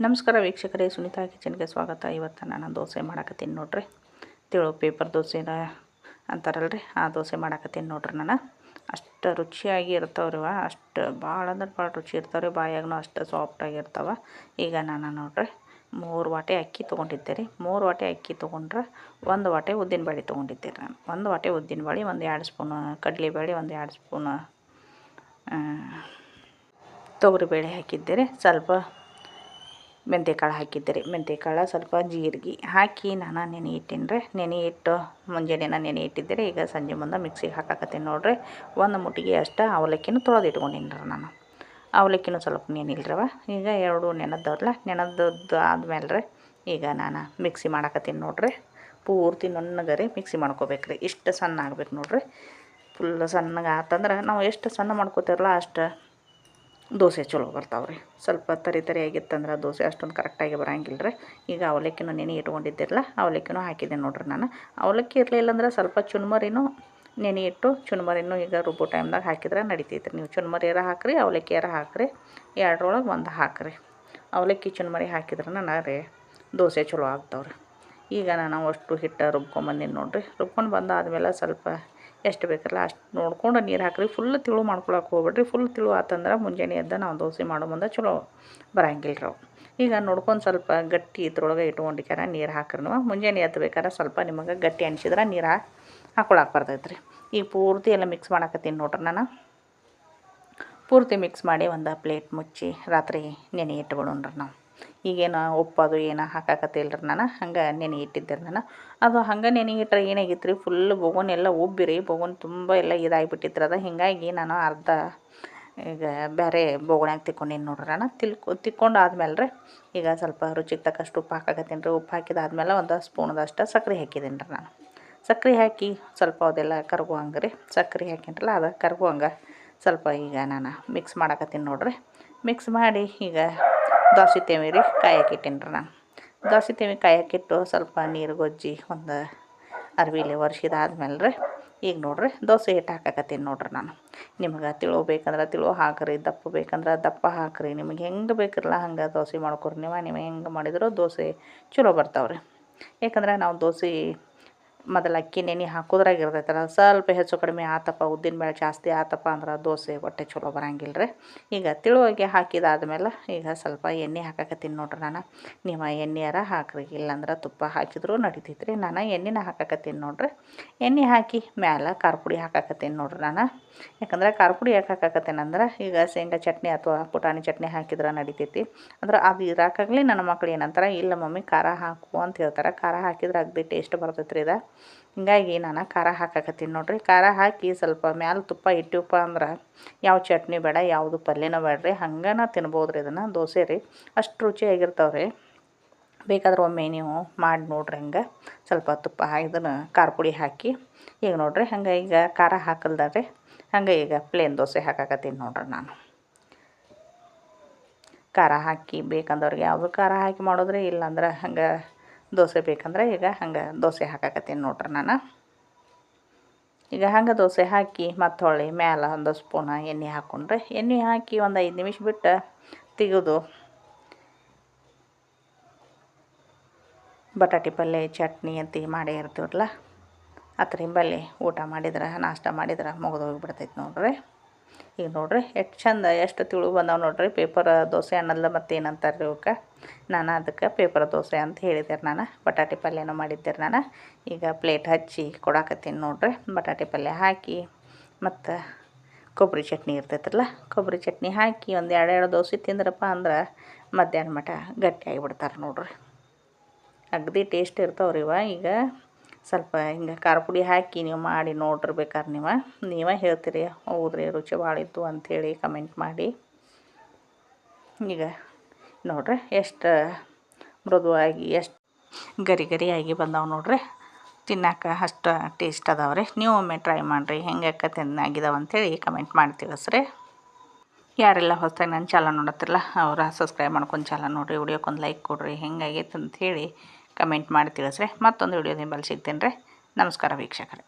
ನಮಸ್ಕಾರ ವೀಕ್ಷಕರೇ, ಸುನಿತಾ ಕಿಚನ್ಗೆ ಸ್ವಾಗತ. ಇವತ್ತು ನಾನು ದೋಸೆ ಮಾಡಕತ್ತೀನಿ ನೋಡ್ರಿ. ತಿಳು ಪೇಪರ್ ದೋಸೆನ ಅಂತಾರಲ್ರಿ, ಆ ದೋಸೆ ಮಾಡಕತ್ತೀನಿ ನೋಡ್ರಿ ನಾನು. ಅಷ್ಟು ರುಚಿಯಾಗಿ ಇರ್ತಾವ್ರಿ ಅಷ್ಟು ಭಾಳ ಅಂದ್ರೆ ಭಾಳ ರುಚಿ ಇರ್ತಾವ್ರಿ ಬಾಯಾಗೂ ಅಷ್ಟು ಸಾಫ್ಟಾಗಿ ಇರ್ತಾವೆ. ಈಗ ನಾನು ನೋಡ್ರಿ, ಮೂರು ವಾಟೆ ಅಕ್ಕಿ ತೊಗೊಂಡಿದ್ದೆ ರೀ. ಮೂರು ವಾಟೆ ಅಕ್ಕಿ ತೊಗೊಂಡ್ರೆ ಒಂದು ವಾಟೆ ಉದ್ದಿನ ಬೇಳೆ ತೊಗೊಂಡಿದ್ದೆ ನಾನು. ಒಂದು ವಾಟೆ ಉದ್ದಿನ ಬೇಳೆ ಒಂದು ಎರಡು ಸ್ಪೂನು ಕಡಲೆಬೇಳೆ ಒಂದು ಎರಡು ಸ್ಪೂನು ತೊಗರಿಬೇಳೆ ಹಾಕಿದ್ದೆ ರೀ. ಸ್ವಲ್ಪ ಮೆಂತ್ಯಕಾಳು ಹಾಕಿದ್ದೆ ರೀ ಮೆಂತ್ಯಕಾಳು ಸ್ವಲ್ಪ ಜೀರಿಗೆ ಹಾಕಿ ನಾನು ನೆನೆ ಇಟ್ಟೀನಿ ರೀ ನೆನೆ ಇಟ್ಟು ಮುಂಜಾನೆ ನೆನೆ ಇಟ್ಟಿದ್ದೆ ರೀ ಈಗ ಸಂಜೆ ಮುಂದೆ ಮಿಕ್ಸಿಗೆ ಹಾಕಾಕತ್ತೀನಿ ನೋಡಿರಿ. ಒಂದು ಮುಟ್ಟಿಗೆ ಅಷ್ಟು ಅವಲಕ್ಕಿನೂ ತೊಳೆದು ಇಟ್ಕೊಂಡಿನಿ ರೀ ನಾನು. ಅವಲಕ್ಕಿನೂ ಸ್ವಲ್ಪ ನೆನಿಲ್ರವ ಈಗ ಎರಡು ನೆನೆದವ್ರಲ್ಲ ನೆನೆದದ್ದು ಆದ್ಮೇಲೆ ರೀ ಈಗ ನಾನು ಮಿಕ್ಸಿ ಮಾಡಾಕತ್ತೀನಿ ನೋಡಿರಿ. ಪೂರ್ತಿ ನುಣ್ಣಗರಿ ಮಿಕ್ಸಿ ಮಾಡ್ಕೋಬೇಕು ರೀ ಇಷ್ಟು ಸಣ್ಣ ಆಗ್ಬೇಕು ನೋಡಿರಿ. ಫುಲ್ ಸಣ್ಣಗೆ ಆತಂದ್ರೆ ನಾವು ಎಷ್ಟು ಸಣ್ಣ ಮಾಡ್ಕೋತೀರಲ್ಲ ಅಷ್ಟು ದೋಸೆ ಚಲೋ ಬರ್ತಾವೆ ರೀ ಸ್ವಲ್ಪ ತರಿ ತರಿ ಆಗಿತ್ತಂದ್ರೆ ದೋಸೆ ಅಷ್ಟೊಂದು ಕರೆಕ್ಟಾಗಿ ಬರೋಂಗಿಲ್ಲ ರೀ. ಈಗ ಅವಲಕ್ಕಿನೂ ನೆನೆ ಇಟ್ಕೊಂಡಿದ್ದಿರಲ್ಲ, ಅವಲಕ್ಕಿನೂ ಹಾಕಿದ್ದೆ ನೋಡ್ರಿ ನಾನು. ಅವಲಕ್ಕಿ ಇರಲಿಲ್ಲ ಅಂದ್ರೆ ಸ್ವಲ್ಪ ಚುನ್ಮರಿನೂ ನೆನೆ ಇಟ್ಟು ಚುನ್ಮರಿನೂ ಈಗ ರುಬ್ಬೋ ಟೈಮ್ದಾಗ ಹಾಕಿದ್ರೆ ನಡಿತೈತೆ ನೀವು ಚುನ್ಮರಿಯಾರ ಹಾಕಿರಿ ಅವಲಕ್ಕಿಯಾರ ಹಾಕ್ರಿ, ಎರಡರೊಳಗೆ ಒಂದು ಹಾಕ್ರಿ. ಅವಲಕ್ಕಿ ಚುನ್ಮರಿ ಹಾಕಿದ್ರೆ ರೀ ದೋಸೆ ಚಲೋ ಆಗ್ತಾವ್ರಿ. ಈಗ ನಾನು ಅಷ್ಟು ಹಿಟ್ಟು ರುಬ್ಕೊಂಬಂದಿನಿ ನೋಡಿರಿ. ರುಬ್ಕೊಂಡು ಬಂದಾದ್ಮೇಲೆ ಸ್ವಲ್ಪ ಎಷ್ಟು ಬೇಕಲ್ಲ ಅಷ್ಟು ನೋಡ್ಕೊಂಡು ನೀರು ಹಾಕ್ರಿ. ಫುಲ್ ತಿಳು ಮಾಡ್ಕೊಳಕ್ಕೆ ಹೋಗ್ಬೇಡ್ರಿ. ಫುಲ್ ತಿಳು ಆತಂದ್ರೆ ಮುಂಜಾನೆ ಎದ್ದ ನಾವು ದೋಸೆ ಮಾಡೋ ಮುಂದೆ ಚಲೋ ಬರಂಗಿಲ್ಲ ರೀ ಈಗ ನೋಡ್ಕೊಂಡು ಸ್ವಲ್ಪ ಗಟ್ಟಿ ಇದ್ರೊಳಗೆ ಇಟ್ಕೊಂಡಿಕ್ಕಾರ ನೀರು ಹಾಕ್ರಿ ನೀವು ಮುಂಜಾನೆ ಎದ್ದು ಸ್ವಲ್ಪ ನಿಮಗೆ ಗಟ್ಟಿ ಅನಿಸಿದ್ರೆ ನೀರು ಹಾಕಿ ಹಾಕೊಳಕ್ಕೆ ಬರ್ತೈತೆ ರೀ ಈಗ ಪೂರ್ತಿ ಎಲ್ಲ ಮಿಕ್ಸ್ ಮಾಡಾಕತ್ತೀನಿ ನೋಡ್ರಿ ನಾನು. ಪೂರ್ತಿ ಮಿಕ್ಸ್ ಮಾಡಿ ಒಂದು ಪ್ಲೇಟ್ ಮುಚ್ಚಿ ರಾತ್ರಿ ನೆನೆ ಇಟ್ಬಿಡೋಣ್ರಿ ನಾವು. ಈಗೇನು ಉಪ್ಪು ಅದು ಏನು ಹಾಕಾಕತ್ತಿಲ್ಲ ರೀ ನಾನು? ಹಂಗೆ ನೆನೆ ಇಟ್ಟಿದ್ದೆ ನಾನು. ಅದು ಹಂಗೆ ನೆನೆ ಇಟ್ಟರೆ ಏನಾಗಿತ್ತು ರೀ ಫುಲ್ ಬೊಗೋನ್ ಎಲ್ಲ ಉಬ್ಬಿರಿ. ಬೊಗೋನ್ ತುಂಬ ಎಲ್ಲ ಇದಾಗಿಬಿಟ್ಟಿತ್ತು ಅದು. ಹೀಗಾಗಿ ನಾನು ಅರ್ಧ ಈಗ ಬೇರೆ ಬೋಗುಣ್ಯಾಗ ತಿಕ್ಕೊಂಡೀನಿ ನೋಡ್ರಿ ನಾನು. ತಿಳ್ಕೊ, ತಿಕ್ಕೊಂಡು ಆದ್ಮೇಲೆ ರೀ ಈಗ ಸ್ವಲ್ಪ ರುಚಿಗೆ ತಕ್ಕಷ್ಟು ಉಪ್ಪು ಹಾಕಾಕತ್ತೀನಿ ರೀ. ಉಪ್ಪು ಹಾಕಿದಾದ್ಮೇಲೆ ಒಂದು ಸ್ಪೂನ್ದಷ್ಟು ಸಕ್ಕರೆ ಹಾಕಿದ್ದೀನಿ ರೀ ನಾನು. ಸಕ್ಕರೆ ಹಾಕಿ ಸ್ವಲ್ಪ ಅದೆಲ್ಲ ಕರ್ಗು ಹಂಗೆ ರೀ. ಸಕ್ಕರೆ ಹಾಕಿನ್ರಲ್ಲ ಅದು ಕರ್ಗು ಹಂಗೆ ಸ್ವಲ್ಪ ಈಗ ನಾನು ಮಿಕ್ಸ್ ಮಾಡಾಕತ್ತೀನಿ ನೋಡಿರಿ. ಮಿಕ್ಸ್ ಮಾಡಿ ಈಗ ದೋಸೆ ತೇವಿ ರೀ ಕಾಯಕ್ಕಿಟ್ಟೀನಿ ರೀ ನಾನು ದೋಸೆ ತೇವಿ ಕಾಯಕ್ಕಿಟ್ಟು ಸ್ವಲ್ಪ ನೀರು ಗೊಜ್ಜಿ ಒಂದು ಅರ್ವಿಲಿ ಒರೆಸಿದಾದ್ಮೇಲೆ ರೀ, ಈಗ ನೋಡ್ರಿ ದೋಸೆ ಹಿಟ್ಟು ಹಾಕಾಕತ್ತೀನಿ ನೋಡ್ರಿ ನಾನು. ನಿಮ್ಗೆ ತಿಳು ಬೇಕಂದ್ರೆ ತಿಳು, ಹಾಕಿರಿ, ದಪ್ಪ ಬೇಕಂದ್ರೆ ದಪ್ಪ ಹಾಕಿರಿ. ನಿಮಗೆ ಹೆಂಗೆ ಬೇಕಿರಲ್ಲ ಹಂಗೆ ದೋಸೆ ಮಾಡ್ಕೊರಿ ನೀವು. ನೀವು ಹೆಂಗೆ ಮಾಡಿದ್ರು ದೋಸೆ ಚಲೋ ಬರ್ತಾವೆ ರೀ ಯಾಕಂದ್ರೆ ನಾವು ದೋಸೆ ಮೊದಲು ಅಕ್ಕಿ ನೆನೆ ಹಾಕೋದ್ರಾಗ ಇರ್ತೈತಲ್ಲ, ಸ್ವಲ್ಪ ಹೆಚ್ಚು ಕಡಿಮೆ ಆತಪ್ಪ, ಉದ್ದಿನ ಬೇಳೆ ಜಾಸ್ತಿ ಆತಪ್ಪ ಅಂದ್ರೆ ದೋಸೆ ಹೊಟ್ಟೆ ಚಲೋ ಬರಂಗಿಲ್ಲ ರೀ ಈಗ ತಿಳುವಾಗೆ ಹಾಕಿದಾದ್ಮೇಲೆ ಈಗ ಸ್ವಲ್ಪ ಎಣ್ಣೆ ಹಾಕಾಕತ್ತೀನಿ ನೋಡ್ರಿ ನಾನು. ನೀವು ಎಣ್ಣೆಯಾರ ಹಾಕ್ರಿ, ಇಲ್ಲಾಂದ್ರೆ ತುಪ್ಪ ಹಾಕಿದ್ರು ರೀ ನಾನು ಎಣ್ಣೆನ ಹಾಕಾಕತ್ತೀನಿ ನೋಡ್ರಿ. ಎಣ್ಣೆ ಹಾಕಿ ಮ್ಯಾಲೆ ಖಾರ ಪುಡಿ ಹಾಕಾಕತ್ತೀನಿ ನೋಡ್ರಿ ನಾನು. ಯಾಕಂದ್ರೆ ಖಾರ ಪುಡಿ ಯಾಕೆ ಹಾಕಾಕತ್ತೇನೆ ಅಂದ್ರೆ, ಈಗ ಶೇಂಗಾ ಚಟ್ನಿ ಅಥವಾ ಪುಟಾಣಿ ಚಟ್ನಿ ಹಾಕಿದ್ರೆ ನಡಿತೈತಿ. ಅಂದ್ರೆ ಅದು ಇರಾಕಾಗಲಿ ನನ್ನ ಮಕ್ಳು ಏನಂತಾರೆ, ಇಲ್ಲ ಮಮ್ಮಿ ಖಾರ ಹಾಕು ಅಂತ ಹೇಳ್ತಾರೆ. ಖಾರ ಹಾಕಿದ್ರೆ ಅಗ್ದಿ ಟೇಸ್ಟ್ ಬರ್ತೈತ್ರಿ ಇದು. ಹಿಂಗಾಗಿ ನಾನು ಖಾರ ಹಾಕಾಕತ್ತೀನಿ ನೋಡಿರಿ. ಖಾರ ಹಾಕಿ ಸ್ವಲ್ಪ ಮ್ಯಾಲೆ ತುಪ್ಪ ಇಟ್ಟಿವಪ್ಪ ಅಂದ್ರೆ ಯಾವ ಚಟ್ನಿ ಬೇಡ, ಯಾವುದು ಪಲ್ಯನೂ ಬೇಡ್ರಿ. ಹಂಗನ ತಿನ್ಬೋದು ರೀ ಇದನ್ನು. ದೋಸೆ ರೀ. ಅಷ್ಟು ರುಚಿಯಾಗಿರ್ತಾವೆ ರೀ ಬೇಕಾದ್ರೆ ಒಮ್ಮೆ ನೀವು ಮಾಡಿ ನೋಡ್ರಿ ಹಂಗೆ. ಸ್ವಲ್ಪ ತುಪ್ಪ ಇದನ್ನು ಖಾರ ಪುಡಿ ಹಾಕಿ. ಈಗ ನೋಡ್ರಿ ಹಂಗೆ ಈಗ ಖಾರ ಹಾಕಲ್ದಾರ್ರಿ. ಹಂಗೆ ಈಗ ಪ್ಲೇನ್ ದೋಸೆ ಹಾಕಾಕತ್ತೀನಿ ನೋಡ್ರಿ ನಾನು. ಖಾರ ಹಾಕಿ, ಬೇಕಂದವ್ರಿಗೆ ಯಾವುದು ಖಾರ ಹಾಕಿ ಮಾಡೋದ್ರಿ, ಇಲ್ಲಾಂದ್ರೆ ಹಂಗೆ ದೋಸೆ ಬೇಕಂದ್ರೆ ಈಗ ಹಂಗೆ ದೋಸೆ ಹಾಕಾಕತ್ತೀನಿ ನೋಡ್ರಿ ನಾನು. ಈಗ ಹಂಗೆ ದೋಸೆ ಹಾಕಿ ಮತ್ತು ಹೊಳ್ಳಿ ಮ್ಯಾಲ ಒಂದು ಸ್ಪೂನ ಎಣ್ಣೆ ಹಾಕ್ಕೊಂಡ್ರೆ ಎಣ್ಣೆ ಹಾಕಿ ಒಂದು ಐದು ನಿಮಿಷ ಬಿಟ್ಟು ತೆಗೆದು ಬಟಾಟಿ ಪಲ್ಯ ಚಟ್ನಿ ಅಂತ ಮಾಡೇ ಇರ್ತೀವಲ್ಲ ಆ ಊಟ ಮಾಡಿದ್ರೆ, ನಾಷ್ಟ ಮಾಡಿದ್ರೆ ಮುಗಿದೋಗ್ಬಿಡ್ತೈತೆ ನೋಡ್ರಿ. ಈಗ ನೋಡ್ರಿ, ಎಷ್ಟು ಚಂದ, ಎಷ್ಟು ತಿಳು ಬಂದಾವೆ ನೋಡ್ರಿ, ಪೇಪರ್, ದೋಸೆ ಅನ್ನಲ್ಲ ಮತ್ತು ಏನಂತಾರೆ ರೀ ಅವಕ್ಕೆ ನಾನು ಅದಕ್ಕೆ ಪೇಪರ್, ದೋಸೆ ಅಂತ ಹೇಳಿದ್ದೆ ನಾನು, ಬಟಾಟೆ ಪಲ್ಯನೂ ಮಾಡಿದ್ದೆ ನಾನು. ಈಗ ಪ್ಲೇಟ್ ಹಚ್ಚಿ ಕೊಡಾಕತ್ತೀನಿ ನೋಡ್ರಿ, ಬಟಾಟೆ ಪಲ್ಯ ಹಾಕಿ, ಮತ್ತು ಕೊಬ್ಬರಿ ಚಟ್ನಿ ಇರ್ತೈತಲ್ಲ ಕೊಬ್ಬರಿ ಚಟ್ನಿ ಹಾಕಿ ಒಂದು ಎರಡು ಎರಡು ದೋಸೆ ತಿಂದ್ರಪ್ಪ ಅಂದ್ರೆ ಮಧ್ಯಾಹ್ನ ಮಠ ಗಟ್ಟಿಯಾಗಿ ಬಿಡ್ತಾರೆ ನೋಡ್ರಿ. ಅಗದಿ ಟೇಸ್ಟ್ ಇರ್ತಾವ್ರಿ ಇವ, ಈಗ ಸ್ವಲ್ಪ ಹಿಂಗೆ ಖಾರ ಪುಡಿ ಹಾಕಿ ನೀವು ಮಾಡಿ ನೋಡಿರ್ಬೇಕಾದ್ರೆ ನೀವು. ನೀವೇ ಹೇಳ್ತೀರಿ, ಹೌದ್ರಿ ರುಚಿ ಭಾಳ ಇತ್ತು ಅಂಥೇಳಿ ಕಮೆಂಟ್ ಮಾಡಿ. ಈಗ ನೋಡ್ರಿ ಎಷ್ಟು ಮೃದುವಾಗಿ ಎಷ್ಟು ಗರಿ ಗರಿಯಾಗಿ ಬಂದಾವೆ ನೋಡ್ರಿ. ತಿನ್ನಕ್ಕೆ ಅಷ್ಟು ಟೇಸ್ಟ್ ಅದಾವೆ ರೀ ನೀವು ಒಮ್ಮೆ ಟ್ರೈ ಮಾಡಿರಿ, ಹೆಂಗೆ ಅಕ್ಕ ತಿನ್ನಾಗಿದಾವೆ ಅಂಥೇಳಿ ಕಮೆಂಟ್ ಮಾಡಿ ತಿಳಿಸ್ರಿ. ಯಾರೆಲ್ಲ ಹೊಸದಾಗಿ ನನ್ನ ಚಾಲ ನೋಡತ್ತಿರಲ್ಲ, ಅವರ ಸಬ್ಸ್ಕ್ರೈಬ್ ಮಾಡ್ಕೊಂಡು ಚಾಲ ನೋಡಿರಿ ವಿಡಿಯೋಕ್ಕೊಂದು ಲೈಕ್ ಕೊಡ್ರಿ ಹೆಂಗಾಗೈತೆ ಅಂಥೇಳಿ. ಕಮೆಂಟ್ ಮಾಡಿ ತಿಳಿಸ್ರಿ ಮತ್ತೊಂದು ವಿಡಿಯೋದಿಂದ ಸಿಗ್ತೀನಿ ರೀ ನಮಸ್ಕಾರ ವೀಕ್ಷಕರೇ.